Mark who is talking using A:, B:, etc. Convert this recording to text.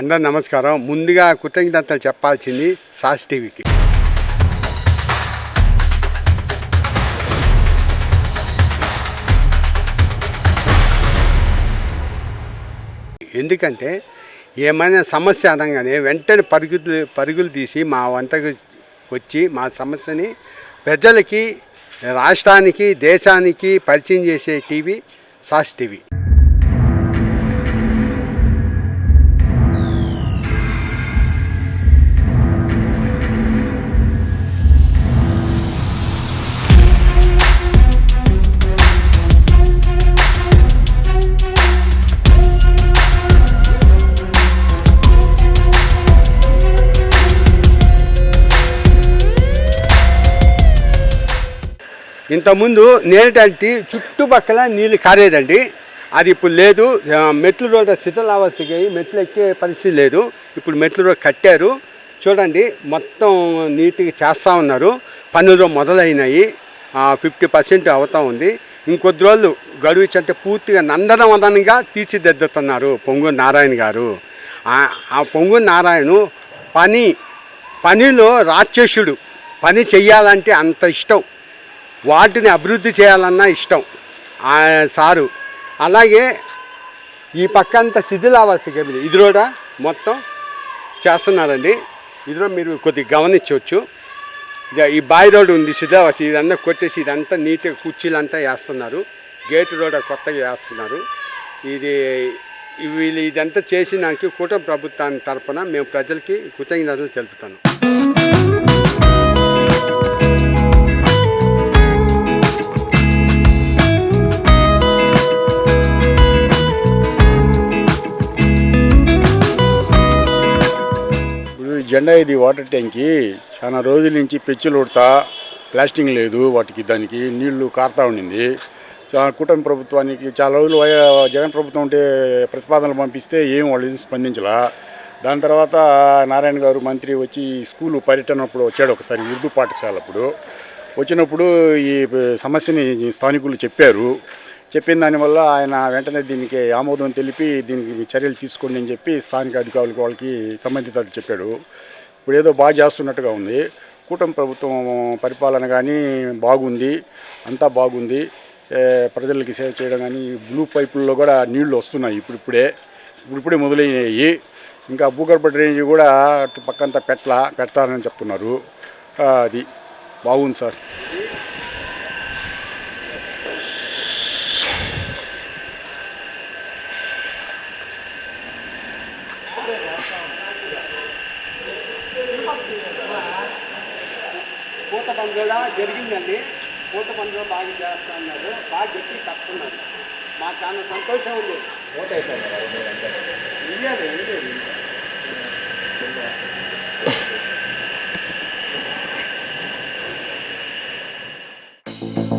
A: అందరు నమస్కారం. ముందుగా కృతజ్ఞతలు చెప్పాల్సింది సాస్ టీవీకి. ఎందుకంటే ఏమైనా సమస్య అనగానే వెంటనే పరుగులు పరుగులు తీసి మా వంతకు వచ్చి మా సమస్యని ప్రజలకి రాష్ట్రానికి దేశానికి పరిచయం చేసే టీవీ సాస్ టీవీ. ఇంతకుముందు నేనటంటే చుట్టుపక్కల నీళ్ళు కారేదండి. అది ఇప్పుడు లేదు. మెట్లు రోడ్ శిథిలావస్థకి అవస్థకి మెట్లు ఎక్కే పరిస్థితి లేదు. ఇప్పుడు మెట్లు రోడ్ కట్టారు. చూడండి మొత్తం నీట్గా చేస్తూ ఉన్నారు. పనులు మొదలైనాయి. ఫిఫ్టీ పర్సెంట్ అవుతూ ఉంది. ఇంకొద్ది రోజులు గడువు ఇచ్చంటే పూర్తిగా నందనవదనంగా తీర్చిదిద్దుతున్నారు పొంగు నారాయణ గారు. ఆ- ఆ పొంగు నారాయణ పని పనిలో రాక్షసుడు. పని చెయ్యాలంటే అంత ఇష్టం. వాటిని అభివృద్ధి చేయాలన్న ఇష్టం ఆ సారు. అలాగే ఈ పక్క అంతా శిథిలావాసిక ఇది కూడా మొత్తం చేస్తున్నారండి. ఇదిలో మీరు కొద్దిగా గమనించవచ్చు. ఈ బాయ్ రోడ్ ఉంది శిథిలావాసి ఇదంతా కొట్టేసి ఇదంతా నీట్గా కుర్చీలంతా వేస్తున్నారు. గేట్ రోడ్ కొత్తగా వేస్తున్నారు. ఇది వీళ్ళు ఇదంతా చేసినానికి కూటమి ప్రభుత్వాన్ని తరపున మేము ప్రజలకి కృతజ్ఞతలు తెలుపుతాను
B: జెండా ఇది వాటర్ ట్యాంక్కి చాలా రోజుల నుంచి పెచ్చులు ఉడతా ప్లాస్టింగ్ లేదు వాటికి దానికి నీళ్ళు కారుతా ఉండింది. కుటుంబ ప్రభుత్వానికి చాలా రోజులు జగన్ ప్రభుత్వం ఉంటే ప్రతిపాదనలు పంపిస్తే ఏం వాళ్ళు స్పందించలా. దాని తర్వాత నారాయణ గారు మంత్రి వచ్చి స్కూలు పర్యటన అప్పుడు వచ్చాడు ఒకసారి ఉర్దూ పాఠశాల అప్పుడు. వచ్చినప్పుడు ఈ సమస్యని స్థానికులు చెప్పారు. చెప్పిన దానివల్ల ఆయన వెంటనే దీనికి ఆమోదం తెలిపి దీనికి చర్యలు తీసుకోండి అని చెప్పి స్థానిక అధికారులకు వాళ్ళకి సంబంధిత చెప్పాడు. ఇప్పుడు ఏదో బాగా చేస్తున్నట్టుగా ఉంది. కూటమి ప్రభుత్వం పరిపాలన కానీ బాగుంది. అంతా బాగుంది. ప్రజలకి సేవ చేయడం కానీ బ్లూ పైపుల్లో కూడా నీళ్ళు వస్తున్నాయి ఇప్పుడిప్పుడే. ఇప్పుడిప్పుడే మొదలయ్యాయి. ఇంకా భూగర్భ డ్రైనేజీ కూడా అటు పక్కంతా పెట్టలా పెడతారని చెప్తున్నారు. అది బాగుంది సార్.
A: పని కూడా జరిగిందండి. పూత పని కూడా బాగా చేస్తా ఉన్నారు బాగా గట్టి కట్టుకున్నారు మా చాలా సంతోషం ఉంది. ఇయ్యాలి, ఇయ్యాలి.